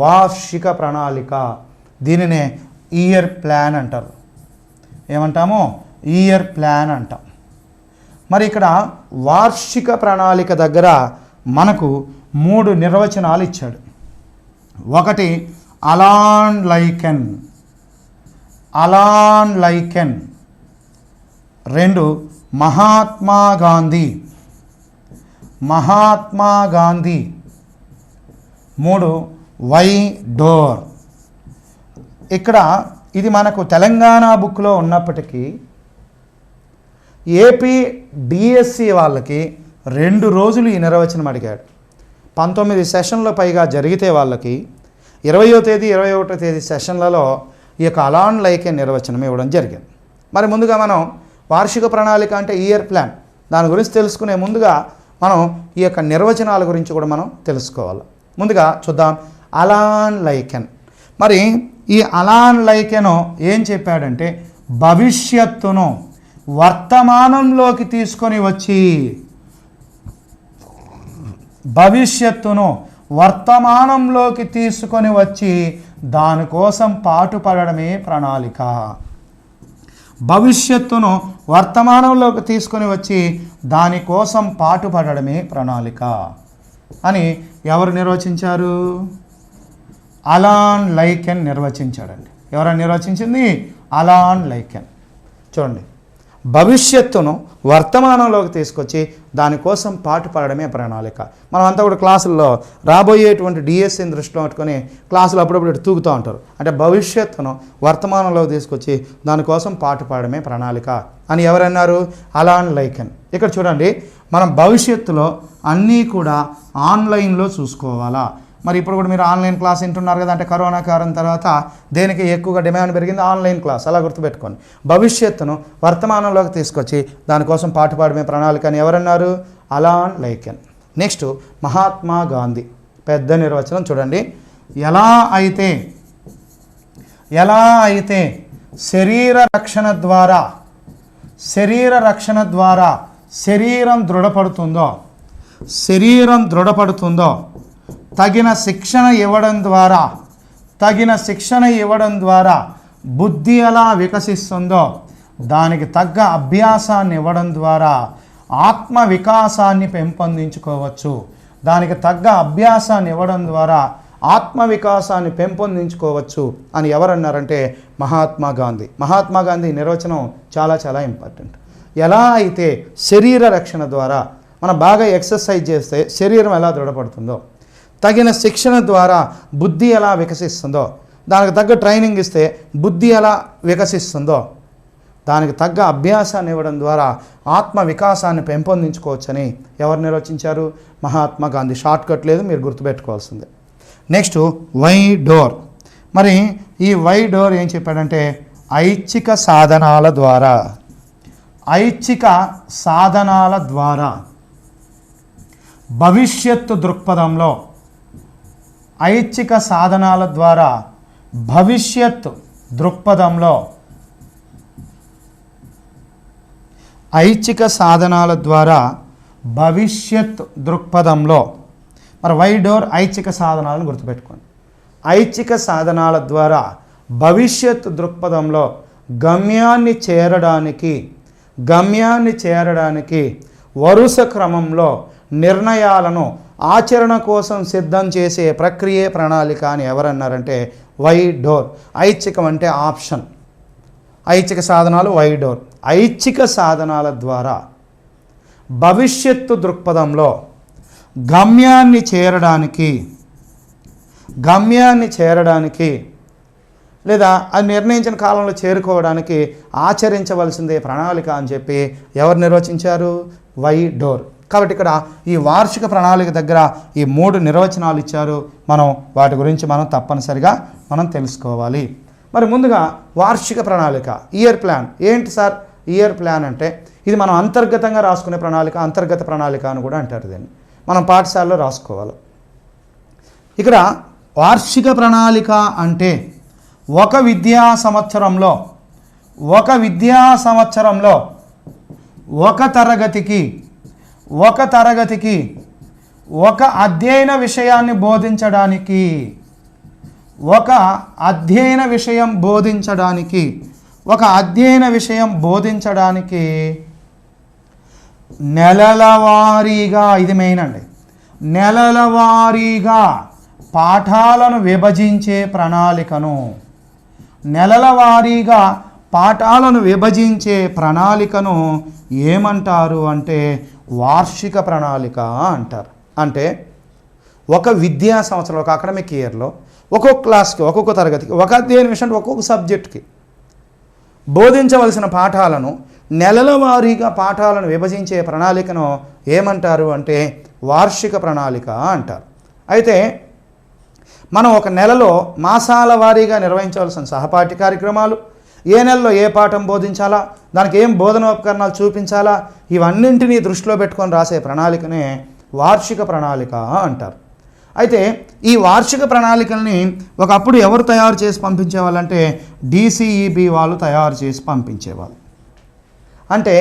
వార్షిక ప్రణాళిక. దీనినే ఇయర్ ప్లాన్ అంటారు. ఏమంటాము? ఇయర్ ప్లాన్ అంటాం. మరి ఇక్కడ వార్షిక ప్రణాళిక దగ్గర మనకు మూడు నిర్వచనాలు ఇచ్చాడు. ఒకటి అలాన్ లైకెన్ అలాన్ లైకెన్. రెండు మహాత్మా గాంధీ మహాత్మా గాంధీ. మూడు వై డోర్. ఇక్కడ ఇది మనకు తెలంగాణ బుక్లో ఉన్నప్పటికీ ఏపీ డిఎస్సి వాళ్ళకి రెండు రోజులు ఈ నిర్వచనం అడిగాడు. పంతొమ్మిది సెషన్ల పైగా జరిగితే వాళ్ళకి ఇరవయో తేదీ ఇరవై ఒకటో తేదీ సెషన్లలో ఈ యొక్క అలాన్ లైకే నిర్వచనం ఇవ్వడం జరిగింది. మరి ముందుగా మనం వార్షిక ప్రణాళిక అంటే ఇయర్ ప్లాన్. దాని గురించి తెలుసుకునే ముందుగా మనం ఈ యొక్క నిర్వచనాల గురించి కూడా మనం తెలుసుకోవాలి. ముందుగా చూద్దాం అలాన్ లైకెన్. మరి ఈ అలాన్ లైకెను ఏం చెప్పాడంటే భవిష్యత్తును వర్తమానంలోకి తీసుకొని వచ్చి భవిష్యత్తును వర్తమానంలోకి తీసుకొని వచ్చి దానికోసం పాటుపడడమే ప్రణాళిక. భవిష్యత్తును వర్తమానంలోకి తీసుకొని వచ్చి దానికోసం పాటుపడడమే ప్రణాళిక అని ఎవరు నిర్వచించారు? అలాన్ లైకెన్ నిర్వచించాడండి. ఎవరైనా నిర్వచించింది? అలాన్ లైకెన్. చూడండి. భవిష్యత్తును వర్తమానంలోకి తీసుకొచ్చి దానికోసం పాటుపడడమే ప్రణాళిక. మనం అంతా కూడా క్లాసుల్లో రాబోయేటువంటి డిఎస్సిని దృష్టిలో పెట్టుకొని క్లాసులు అప్పుడప్పుడు ఇటు తూగుతూ ఉంటారు. అంటే భవిష్యత్తును వర్తమానంలోకి తీసుకొచ్చి దానికోసం పాటుపడడమే ప్రణాళిక అని ఎవరన్నారు? Alan Laiken. ఇక్కడ చూడండి. మనం భవిష్యత్తులో అన్నీ కూడా ఆన్లైన్లో చూసుకోవాలా? మరి ఇప్పుడు కూడా మీరు ఆన్లైన్ క్లాస్ వింటున్నారు కదా అంటే కరోనా కారణం తర్వాత దేనికి ఎక్కువగా డిమాండ్ పెరిగింది? Online class. అలా గుర్తుపెట్టుకోండి. భవిష్యత్తును వర్తమానంలోకి తీసుకొచ్చి దానికోసం పాటుపాడమే ప్రణాళిక అని ఎవరన్నారు? Alan Laiken. Next Mahatma Gandhi. పెద్ద నిర్వచనం చూడండి. ఎలా అయితే ఎలా అయితే శరీర రక్షణ ద్వారా శరీర రక్షణ ద్వారా శరీరం దృఢపడుతుందో శరీరం దృఢపడుతుందో తగిన శిక్షణ ఇవ్వడం ద్వారా తగిన శిక్షణ ఇవ్వడం ద్వారా బుద్ధి ఎలా వికసిస్తుందో దానికి తగ్గ అభ్యాసాన్ని ఇవ్వడం ద్వారా ఆత్మ వికాసాన్ని పెంపొందించుకోవచ్చు. దానికి తగ్గ అభ్యాసాన్ని ఇవ్వడం ద్వారా ఆత్మ వికాసాన్ని పెంపొందించుకోవచ్చు అని ఎవరన్నారంటే మహాత్మా గాంధీ. మహాత్మా గాంధీ నిర్వచనం చాలా చాలా ఇంపార్టెంట్. ఎలా అయితే శరీర రక్షణ ద్వారా మనం బాగా ఎక్సర్సైజ్ చేస్తే శరీరం ఎలా దృఢపడుతుందో తగిన శిక్షణ ద్వారా బుద్ధి ఎలా వికసిస్తుందో దానికి తగ్గ ట్రైనింగ్ ఇస్తే బుద్ధి ఎలా వికసిస్తుందో దానికి తగ్గ అభ్యాసాన్ని ఇవ్వడం ద్వారా ఆత్మ వికాసాన్ని పెంపొందించుకోవచ్చని ఎవరు నిర్వచించారు మహాత్మా గాంధీ. షార్ట్ కట్ లేదు మీరు గుర్తుపెట్టుకోవాల్సిందే. Next why door. మరి ఈ వై డోర్ ఏం చెప్పాడంటే ఐచ్ఛిక సాధనాల ద్వారా. ఐచ్ఛిక సాధనాల ద్వారా. భవిష్యత్తు దృక్పథంలో ఐచ్ఛిక సాధనాల ద్వారా భవిష్యత్ దృక్పథంలో ఐచ్ఛిక సాధనాల ద్వారా భవిష్యత్ దృక్పథంలో మరి వైడోర్ ఐచ్ఛిక సాధనాలను గుర్తుపెట్టుకోండి. ఐచ్ఛిక సాధనాల ద్వారా భవిష్యత్ దృక్పథంలో గమ్యాన్ని చేరడానికి గమ్యాన్ని చేరడానికి వరుస క్రమంలో నిర్ణయాలను ఆచరణ కోసం సిద్ధం చేసే ప్రక్రియ ప్రణాళిక అని ఎవరన్నారంటే వై డోర్. ఐచ్ఛికం అంటే ఆప్షన్. ఐచ్ఛిక సాధనాలు వై డోర్. ఐచ్ఛిక సాధనాల ద్వారా భవిష్యత్తు దృక్పథంలో గమ్యాన్ని చేరడానికి గమ్యాన్ని చేరడానికి లేదా అది నిర్ణయించిన కాలంలో చేరుకోవడానికి ఆచరించవలసిందే ప్రణాళిక అని చెప్పి ఎవరు నిర్వచించారు? Y Dror. కాబట్టి ఇక్కడ ఈ వార్షిక ప్రణాళిక దగ్గర ఈ మూడు నిర్వచనాలు ఇచ్చారు. మనం వాటి గురించి మనం తప్పనిసరిగా మనం తెలుసుకోవాలి. మరి ముందుగా వార్షిక ప్రణాళిక ఇయర్ ప్లాన్ ఏంటి సార్ ఇయర్ ప్లాన్ అంటే? ఇది మనం అంతర్గతంగా రాసుకునే ప్రణాళిక అంతర్గత ప్రణాళిక అని కూడా అంటారు దీన్ని. మనం పాఠశాలలో రాసుకోవాలి. ఇక్కడ వార్షిక ప్రణాళిక అంటే ఒక విద్యా సంవత్సరంలో ఒక విద్యా సంవత్సరంలో ఒక తరగతికి ఒక తరగతికి ఒక అధ్యయన విషయాన్ని బోధించడానికి ఒక అధ్యయన విషయం బోధించడానికి ఒక అధ్యయన విషయం బోధించడానికి నెలల వారీగా ఇది మెయిన్ అండి. నెలల వారీగా పాఠాలను విభజించే ప్రణాళికను నెలల వారీగా పాఠాలను విభజించే ప్రణాళికను ఏమంటారు అంటే వార్షిక ప్రణాళిక అంటారు. అంటే ఒక విద్యా సంవత్సరం ఒక అకాడమిక్ ఇయర్లో ఒక్కొక్క క్లాస్కి ఒక్కొక్క తరగతికి ఒక అధ్యయన విషయం ఒక్కొక్క సబ్జెక్ట్కి బోధించవలసిన పాఠాలను నెలల వారీగా పాఠాలను విభజించే ప్రణాళికను ఏమంటారు అంటే వార్షిక ప్రణాళిక అంటారు. అయితే మనం ఒక నెలలో మాసాల వారీగా నిర్వహించవలసిన సహపాఠి కార్యక్రమాలు ఏ నెలలో ఏ పాఠం బోధించాలా? దానికి ఏం బోధనోపకరణాలు చూపించాలా? ఇవన్నింటినీ దృష్టిలో పెట్టుకొని రాసే ప్రణాళికనే వార్షిక ప్రణాళిక అంటారు. అయితే ఈ వార్షిక ప్రణాళికల్ని ఒకప్పుడు ఎవరు తయారు చేసి పంపించేవాళ్ళంటే డీసీఈబి వాళ్ళు తయారు చేసి పంపించేవాళ్ళు. అంటే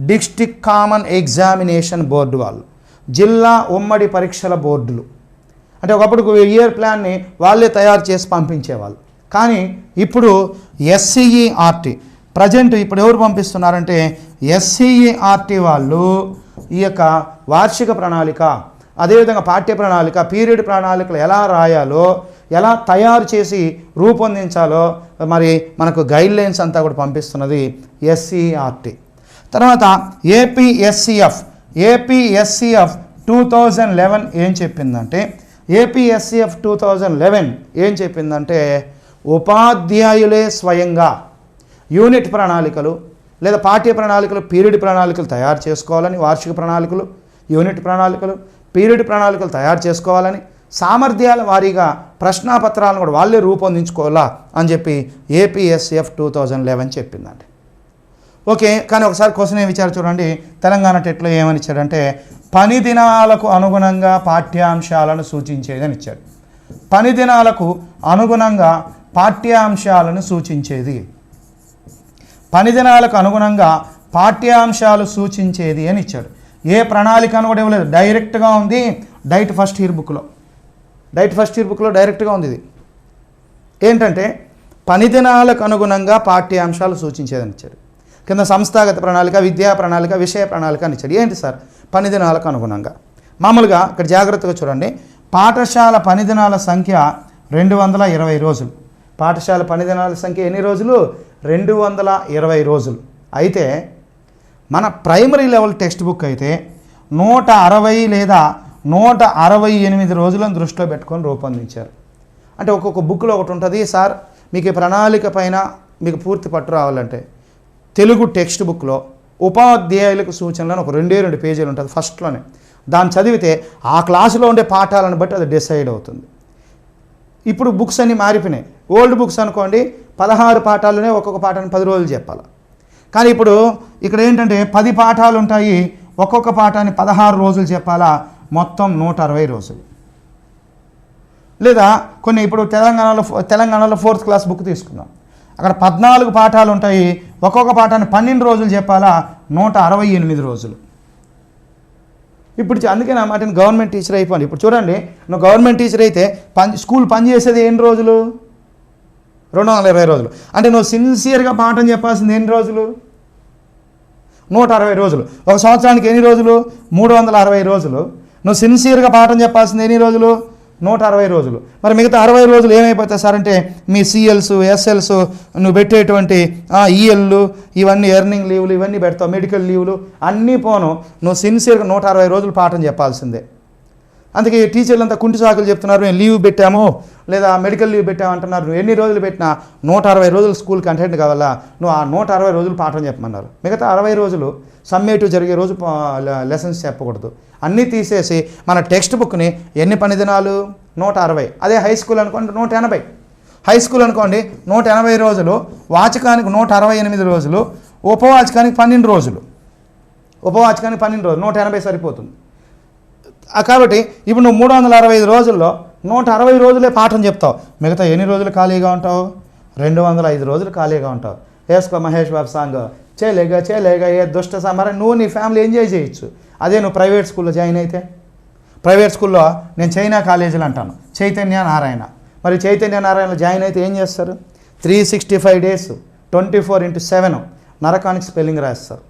డిస్టిక్ కామన్ ఎగ్జామినేషన్ బోర్డు వాళ్ళు జిల్లా ఉమ్మడి పరీక్షల బోర్డులు. అంటే ఒకప్పుడు ఇయర్ ప్లాన్ని వాళ్ళే తయారు చేసి పంపించేవాళ్ళు. కానీ ఇప్పుడు ఎస్సీఈఆర్టీ ప్రజెంట్ ఇప్పుడు ఎవరు పంపిస్తున్నారంటే ఎస్సీఈఆర్టీ వాళ్ళు ఈ యొక్క వార్షిక ప్రణాళిక అదేవిధంగా పాఠ్య ప్రణాళిక పీరియడ్ ప్రణాళికలు ఎలా రాయాలో ఎలా తయారు చేసి రూపొందించాలో మరి మనకు గైడ్ లైన్స్ అంతా కూడా పంపిస్తున్నది ఎస్సీఆర్టీ తర్వాత APSCF APSCF two thousand eleven ఏం చెప్పిందంటే ఏపీఎస్సిఎఫ్ టూ థౌజండ్ లెవెన్ ఏం చెప్పిందంటే ఉపాధ్యాయులే స్వయంగా యూనిట్ ప్రణాళికలు లేదా పాఠ్య ప్రణాళికలు పీరియడ్ ప్రణాళికలు తయారు చేసుకోవాలని వార్షిక ప్రణాళికలు యూనిట్ ప్రణాళికలు పీరియడ్ ప్రణాళికలు తయారు చేసుకోవాలని సామర్థ్యాల వారీగా ప్రశ్నాపత్రాలను కూడా వాళ్ళే రూపొందించుకోవాలా అని చెప్పి ఏపీఎస్ఎఫ్ టూ థౌజండ్ లెవెన్ చెప్పిందండి. ఓకే కానీ ఒకసారి క్వశ్చన్ ఏమి ఇచ్చారు చూడండి. తెలంగాణ టెట్లో ఏమని ఇచ్చాడంటే పని దినాలకు అనుగుణంగా పాఠ్యాంశాలను సూచించేదని ఇచ్చాడు. పని దినాలకు అనుగుణంగా పాఠ్యాంశాలను సూచించేది. పని దినాలకు అనుగుణంగా పాఠ్యాంశాలు సూచించేది అని ఇచ్చాడు. ఏ ప్రణాళిక అని కూడా ఇవ్వలేదు. డైరెక్ట్గా ఉంది. డైట్ ఫస్ట్ ఇయర్ బుక్లో. డైట్ ఫస్ట్ ఇయర్ బుక్లో డైరెక్ట్గా ఉంది ఇది. ఏంటంటే పని దినాలకు అనుగుణంగా పాఠ్యాంశాలు సూచించేదని ఇచ్చాడు. కింద సంస్థాగత ప్రణాళిక విద్యా ప్రణాళిక విషయ ప్రణాళిక అని ఇచ్చాడు. ఏంటి సార్? పని దినాలకు అనుగుణంగా. మామూలుగా ఇక్కడ జాగ్రత్తగా చూడండి. పాఠశాల పని దినాల సంఖ్య రెండు వందల ఇరవై రోజులు. పాఠశాల పనిదినాల సంఖ్య ఎన్ని రోజులు? రెండు వందల ఇరవై రోజులు. అయితే మన ప్రైమరీ లెవెల్ టెక్స్ట్ బుక్ అయితే నూట అరవై లేదా నూట అరవై ఎనిమిది రోజులను దృష్టిలో పెట్టుకొని రూపొందించారు. అంటే ఒక్కొక్క బుక్లో ఒకటి ఉంటుంది సార్ మీకు ప్రణాళిక పైన మీకు పూర్తి పట్టు రావాలంటే తెలుగు టెక్స్ట్ బుక్లో ఉపాధ్యాయులకు సూచనలను ఒక రెండే రెండు పేజీలు ఉంటుంది ఫస్ట్లోనే. దాన్ని చదివితే ఆ క్లాసులో ఉండే పాఠాలను బట్టి అది డిసైడ్ అవుతుంది. ఇప్పుడు బుక్స్ అన్నీ మారిపోయినాయి. ఓల్డ్ బుక్స్ అనుకోండి పదహారు పాఠాలనే ఒక్కొక్క పాఠాన్ని పది రోజులు చెప్పాలి. కానీ ఇప్పుడు ఇక్కడ ఏంటంటే పది పాఠాలు ఉంటాయి ఒక్కొక్క పాఠాన్ని పదహారు రోజులు చెప్పాలా? మొత్తం నూట అరవై రోజులు. లేదా కొన్ని ఇప్పుడు తెలంగాణలో తెలంగాణలో ఫోర్త్ క్లాస్ బుక్ తీసుకుందాం. అక్కడ పద్నాలుగు పాఠాలు ఉంటాయి ఒక్కొక్క పాఠాన్ని పన్నెండు రోజులు చెప్పాలా? నూట అరవై ఎనిమిది రోజులు. ఇప్పుడు అందుకే నా మాట గవర్నమెంట్ టీచర్ అయిపోయింది ఇప్పుడు చూడండి నువ్వు గవర్నమెంట్ టీచర్ అయితే పని స్కూల్ పని చేసేది ఎన్ని రోజులు? రెండు వందల ఇరవై రోజులు. అంటే నువ్వు సిన్సియర్గా పాఠం చెప్పాల్సింది ఎన్ని రోజులు? నూట అరవై రోజులు. ఒక సంవత్సరానికి ఎన్ని రోజులు? మూడు వందల అరవై రోజులు. నువ్వు సిన్సియర్గా పాఠం చెప్పాల్సింది ఎన్ని రోజులు? నూట అరవై రోజులు. మరి మిగతా అరవై రోజులు ఏమైపోతాయి సార్ అంటే మీ సిఎల్స్ ఎస్ఎల్స్ నువ్వు పెట్టేటువంటి ఈఎల్లు ఇవన్నీ ఎర్నింగ్ లీవ్లు ఇవన్నీ పెడతావు మెడికల్ లీవ్లు అన్నీ పోను. నువ్వు సిన్సియర్గా నూట అరవై రోజులు పాఠం చెప్పాల్సిందే. అందుకే ఈ టీచర్లు అంతా కుంటి సాకులు చెప్తున్నారు మేము లీవ్ పెట్టాము లేదా మెడికల్ లీవ్ పెట్టాము అంటున్నారు. నువ్వు ఎన్ని రోజులు పెట్టినా నూట అరవై రోజులు స్కూల్ కంటెంట్ కావాలా? నువ్వు ఆ నూట అరవై రోజులు పాఠం చెప్పమన్నారు. మిగతా అరవై రోజులు సమ్మేటివ్ జరిగే రోజు లెసన్స్ చెప్పకూడదు. అన్నీ తీసేసి మన టెక్స్ట్ బుక్ని ఎన్ని పని దినాలు నూట అరవై. అదే హై స్కూల్ అనుకోండి నూట ఎనభై. హై స్కూల్ అనుకోండి నూట ఎనభై రోజులు వాచకానికి నూట అరవై ఎనిమిది రోజులు ఉపవాచకానికి పన్నెండు రోజులు. ఉపవాచకానికి పన్నెండు రోజులు నూట ఎనభై సరిపోతుంది. కాబట్టి ఇప్పుడు నువ్వు మూడు వందల అరవై ఐదు రోజుల్లో నూట అరవై రోజులే పాఠం చెప్తావు. మిగతా ఎన్ని రోజులు ఖాళీగా ఉంటావు? రెండు వందల ఐదు రోజులు ఖాళీగా ఉంటావు. వేసుకో మహేష్ బాబు సాంగ్. చేయలేగా చేయలేగా ఏ దుష్ట సమరం నువ్వు నీ ఫ్యామిలీ ఎంజాయ్ చేయొచ్చు. అదే నువ్వు ప్రైవేట్ స్కూల్లో జాయిన్ అయితే. ప్రైవేట్ స్కూల్లో నేను చైనా కాలేజీలు అంటాను. చైతన్య నారాయణ. మరి చైతన్య నారాయణలో జాయిన్ అయితే ఏం చేస్తారు? Three sixty five days twenty four into seven నరకానికి స్పెల్లింగ్ రాస్తారు.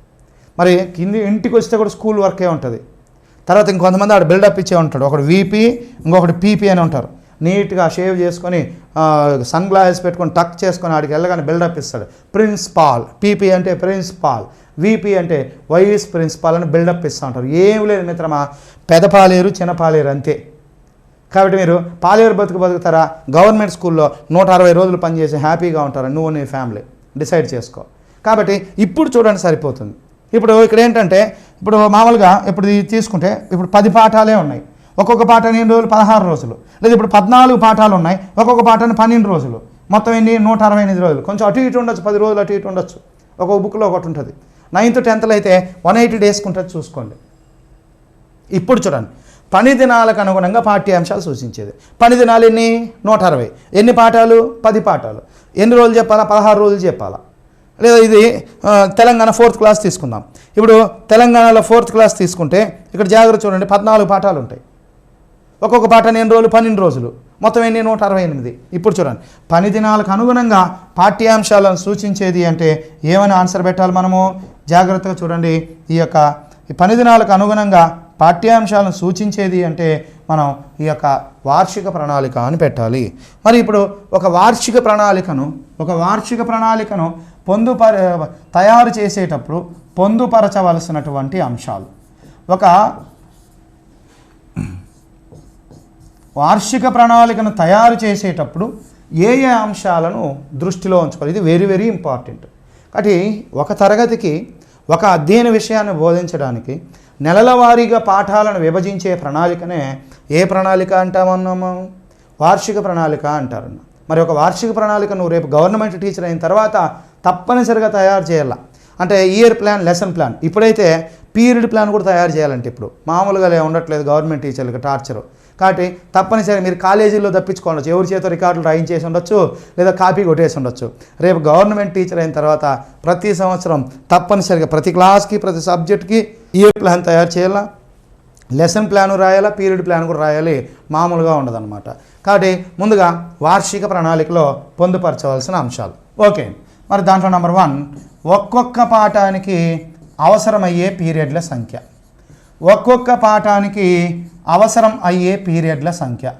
మరి కింది ఇంటికి వస్తే కూడా స్కూల్ వర్కే ఉంటుంది. తర్వాత ఇంకొంతమంది ఆడ బిల్డప్ ఇచ్చే ఉంటాడు. ఒకడు వీపీ ఇంకొకటి పీపీ అని ఉంటారు. నీట్గా షేవ్ చేసుకొని సన్ గ్లాసెస్ పెట్టుకొని టక్ చేసుకొని ఆడికి వెళ్ళగానే బిల్డప్ ఇస్తాడు. ప్రిన్సిపాల్ పీపీ అంటే ప్రిన్సిపాల్ వీపీ అంటే వైస్ ప్రిన్సిపాల్ అని బిల్డప్ ఇస్తూ ఉంటారు. ఏం లేదు మిత్రమా పెదపాలేరు చిన్నపాలేరు అంతే. కాబట్టి మీరు పాలేరు బతుకు బతుకుతారా? గవర్నమెంట్ స్కూల్లో నూట అరవై రోజులు పనిచేసి హ్యాపీగా ఉంటారా? నువ్వు నీ ఫ్యామిలీ డిసైడ్ చేసుకో. కాబట్టి ఇప్పుడు చూడండి సరిపోతుంది. ఇప్పుడు ఇక్కడ ఏంటంటే ఇప్పుడు మామూలుగా ఇప్పుడు ఇది తీసుకుంటే ఇప్పుడు పది పాఠాలే ఉన్నాయి. ఒక్కొక్క పాట ఎన్ని రోజులు? పదహారు రోజులు. లేదా ఇప్పుడు పద్నాలుగు పాఠాలు ఉన్నాయి. ఒక్కొక్క పాఠాన్ని పన్నెండు రోజులు. మొత్తం ఎన్ని? నూట అరవై ఎనిమిది రోజులు. కొంచెం అటు ఇటు ఉండొచ్చు పది రోజులు అటు ఇటు ఉండొచ్చు. ఒక్కొక్క బుక్లో ఒకటి ఉంటుంది. నైన్త్ టెన్త్లో అయితే వన్ ఎయిటీ డేస్కి ఉంటుంది చూసుకోండి. ఇప్పుడు చూడండి. పని దినాలకు అనుగుణంగా పాఠ్యాంశాలు సూచించేది. పని దినాలు ఎన్ని? నూట అరవై. ఎన్ని పాఠాలు? పది పాఠాలు. ఎన్ని రోజులు చెప్పాలా? పదహారు రోజులు చెప్పాలా? లేదా ఇది తెలంగాణ ఫోర్త్ క్లాస్ తీసుకుందాం. ఇప్పుడు తెలంగాణలో ఫోర్త్ క్లాస్ తీసుకుంటే ఇక్కడ జాగ్రత్త చూడండి పద్నాలుగు పాఠాలు ఉంటాయి. ఒక్కొక్క పాఠాన్ని ఎన్ని రోజులు? పన్నెండు రోజులు. మొత్తం ఎన్ని? నూట అరవై ఎనిమిది. ఇప్పుడు చూడండి పని దినాలకు అనుగుణంగా పాఠ్యాంశాలను సూచించేది అంటే ఏమని ఆన్సర్ పెట్టాలి మనము? జాగ్రత్తగా చూడండి ఈ యొక్క ఈ పని దినాలకు అనుగుణంగా పాఠ్యాంశాలను సూచించేది అంటే మనం ఈ యొక్క వార్షిక ప్రణాళిక అని పెట్టాలి. మరి ఇప్పుడు ఒక వార్షిక ప్రణాళికను ఒక వార్షిక ప్రణాళికను పొందుపర తయారు చేసేటప్పుడు పొందుపరచవలసినటువంటి అంశాలు. ఒక వార్షిక ప్రణాళికను తయారు చేసేటప్పుడు ఏ ఏ అంశాలను దృష్టిలో ఉంచుకోవాలి? ఇది వెరీ వెరీ ఇంపార్టెంట్ కాబట్టి ఒక తరగతికి ఒక అధ్యయన విషయాన్ని బోధించడానికి నెలల వారీగా పాఠాలను విభజించే ప్రణాళికనే ఏ ప్రణాళిక అంటామన్నాము? వార్షిక ప్రణాళిక అంటారు మరి ఒక వార్షిక ప్రణాళిక నువ్వు రేపు గవర్నమెంట్ టీచర్ అయిన తర్వాత తప్పనిసరిగా తయారు చేయాల? అంటే ఇయర్ ప్లాన్ లెసన్ ప్లాన్. ఇప్పుడైతే పీరియడ్ ప్లాన్ కూడా తయారు చేయాలంటే ఇప్పుడు. మామూలుగా ఉండట్లేదు గవర్నమెంట్ టీచర్లకు టార్చరు. కాబట్టి తప్పనిసరి మీరు కాలేజీల్లో తప్పించుకోవచ్చు ఎవరి చేత రికార్డులు రాయించేసి ఉండొచ్చు లేదా కాపీ కొట్టేసి ఉండొచ్చు. రేపు గవర్నమెంట్ టీచర్ అయిన తర్వాత ప్రతి సంవత్సరం తప్పనిసరిగా ప్రతి క్లాస్కి ప్రతి సబ్జెక్ట్కి ఇయర్ ప్లాన్ తయారు చేయాలా? లెసన్ ప్లాన్ రాయాలా? పీరియడ్ ప్లాన్ కూడా రాయాలి. మామూలుగా ఉండదన్నమాట. కాబట్టి ముందుగా వార్షిక ప్రణాళికలో పొందుపరచవలసిన అంశాలు. ఓకే. మరి దాంట్లో నెంబర్ వన్ ఒక్కొక్క పాఠానికి అవసరమయ్యే పీరియడ్ల సంఖ్య. ఒక్కొక్క పాఠానికి అవసరం అయ్యే పీరియడ్ల సంఖ్య.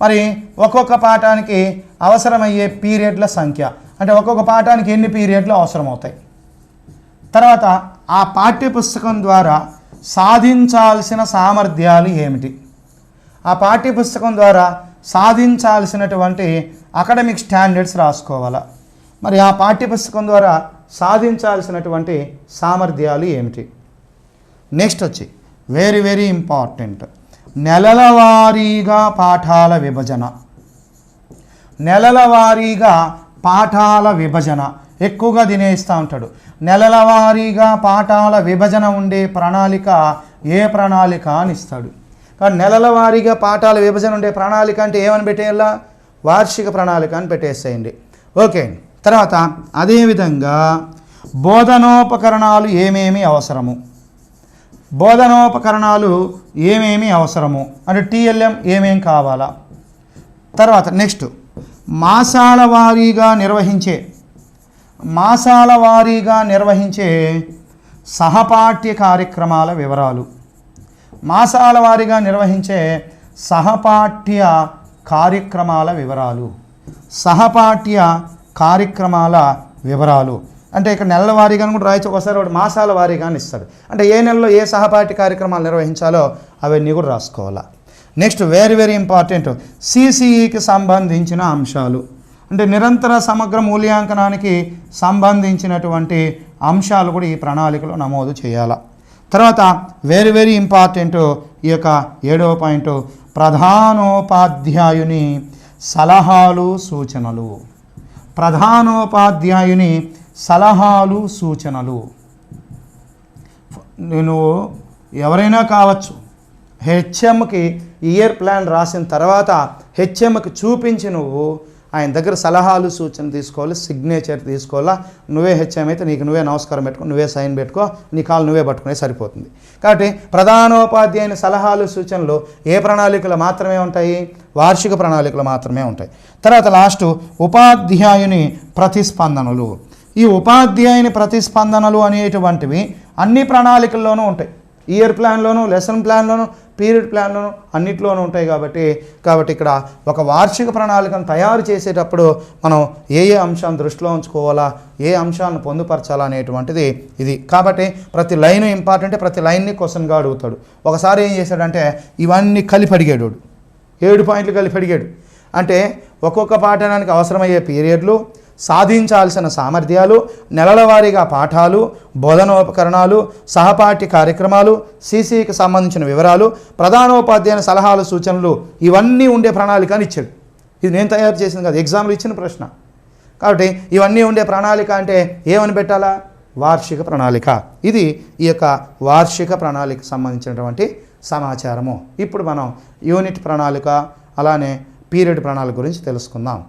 మరి ఒక్కొక్క పాఠానికి అవసరమయ్యే పీరియడ్ల సంఖ్య. అంటే ఒక్కొక్క పాఠానికి ఎన్ని పీరియడ్లు అవసరమవుతాయి? తర్వాత ఆ పాఠ్యపుస్తకం ద్వారా సాధించాల్సిన సామర్థ్యాలు ఏమిటి? ఆ పాఠ్యపుస్తకం ద్వారా సాధించాల్సినటువంటి అకాడమిక్ స్టాండర్డ్స్ రాసుకోవాలా? మరి ఆ పాఠ్యపుస్తకం ద్వారా సాధించాల్సినటువంటి సామర్థ్యాలు ఏమిటి? నెక్స్ట్ వచ్చి వెరీ వెరీ ఇంపార్టెంట్ నెలల వారీగా పాఠాల విభజన. నెలల వారీగా పాఠాల విభజన. ఎక్కువగా తినేస్తూ ఉంటాడు. నెలల వారీగా పాఠాల విభజన ఉండే ప్రణాళిక ఏ ప్రణాళిక అని ఇస్తాడు. కానీ నెలల వారీగా పాఠాల విభజన ఉండే ప్రణాళిక అంటే ఏమని పెట్టేయాలా? వార్షిక ప్రణాళిక అని పెట్టేసేయండి. ఓకే. తర్వాత అదేవిధంగా బోధనోపకరణాలు ఏమేమి అవసరము? బోధనోపకరణాలు ఏమేమి అవసరము? అంటే టీఎల్ఎం ఏమేం కావాలా? తర్వాత నెక్స్ట్ మాసాల వారీగా నిర్వహించే మాసాల వారీగా నిర్వహించే సహపాఠ్య కార్యక్రమాల వివరాలు. మాసాల వారీగా నిర్వహించే సహపాఠ్య కార్యక్రమాల వివరాలు. సహపాఠ్య కార్యక్రమాల వివరాలు. అంటే ఇక్కడ నెలల వారీగా కూడా రాయొచ్చు. ఒకసారి వాడు మాసాల వారీగా ఇస్తాడు. అంటే ఏ నెలలో ఏ సహపాఠి కార్యక్రమాలు నిర్వహించాలో అవన్నీ కూడా రాసుకోవాలా. నెక్స్ట్ వెరీ వెరీ ఇంపార్టెంట్ సిసిఈకి సంబంధించిన అంశాలు. అంటే నిరంతర సమగ్ర మూల్యాంకనానికి సంబంధించినటువంటి అంశాలు కూడా ఈ ప్రణాళికలో నమోదు చేయాలా. తర్వాత వెరీ వెరీ ఇంపార్టెంట్ ఈ యొక్క ఏడవ పాయింట్. ప్రధానోపాధ్యాయుని సలహాలు సూచనలు. ప్రధానోపాధ్యాయుని సలహాలు సూచనలు. నేను ఎవరైనా కావచ్చు హెచ్ఎంకి ఇయర్ ప్లాన్ రాసిన తర్వాత హెచ్ఎంకి చూపించి నువ్వు ఆయన దగ్గర సలహాలు సూచన తీసుకోవాలి సిగ్నేచర్ తీసుకోవాలా? నువ్వే హెచ్ఎం అయితే నీకు నువ్వే నమస్కారం పెట్టుకో నువ్వే సైన్ పెట్టుకో నీ కాలు నువ్వే పట్టుకునే సరిపోతుంది. కాబట్టి ప్రధానోపాధ్యాయుని సలహాలు సూచనలు ఏ ప్రణాళికలు మాత్రమే ఉంటాయి? వార్షిక ప్రణాళికలు మాత్రమే ఉంటాయి. తర్వాత లాస్ట్ ఉపాధ్యాయుని ప్రతిస్పందనలు. ఈ ఉపాధ్యాయుని ప్రతిస్పందనలు అనేటువంటివి అన్ని ప్రణాళికల్లోనూ ఉంటాయి. ఇయర్ ప్లాన్లోను లెసన్ ప్లాన్లోను పీరియడ్ ప్లాన్లోను అన్నిట్లోనూ ఉంటాయి కాబట్టి కాబట్టి ఇక్కడ ఒక వార్షిక ప్రణాళికను తయారు చేసేటప్పుడు మనం ఏ ఏ అంశాన్ని దృష్టిలో ఉంచుకోవాలా ఏ అంశాలను పొందుపరచాలా అనేటువంటిది ఇది. కాబట్టి ప్రతి లైన్ ఇంపార్టెంట్ ప్రతి లైన్ని క్వశ్చన్గా అడుగుతాడు. ఒకసారి ఏం చేశాడంటే ఇవన్నీ కలిపి అడిగాడు. ఏడు పాయింట్లు కలిపి అడిగాడు. అంటే ఒక్కొక్క పాఠానికి అవసరమయ్యే పీరియడ్లు సాధించాల్సిన సామర్థ్యాలు నెలల వారీగా పాఠాలు బోధనోపకరణాలు సహపాఠ్య కార్యక్రమాలు సీసీకి సంబంధించిన వివరాలు ప్రధానోపాధ్యాయుల సలహాలు సూచనలు ఇవన్నీ ఉండే ప్రణాళిక అని ఇచ్చాడు. ఇది నేను తయారు చేసింది కాదు ఎగ్జామ్లు ఇచ్చిన ప్రశ్న. కాబట్టి ఇవన్నీ ఉండే ప్రణాళిక అంటే ఏమని పెట్టాలా? వార్షిక ప్రణాళిక. ఇది ఈ యొక్క వార్షిక ప్రణాళిక సంబంధించినటువంటి సమాచారము. ఇప్పుడు మనం యూనిట్ ప్రణాళిక అలానే పీరియడ్ ప్రణాళిక గురించి తెలుసుకుందాం.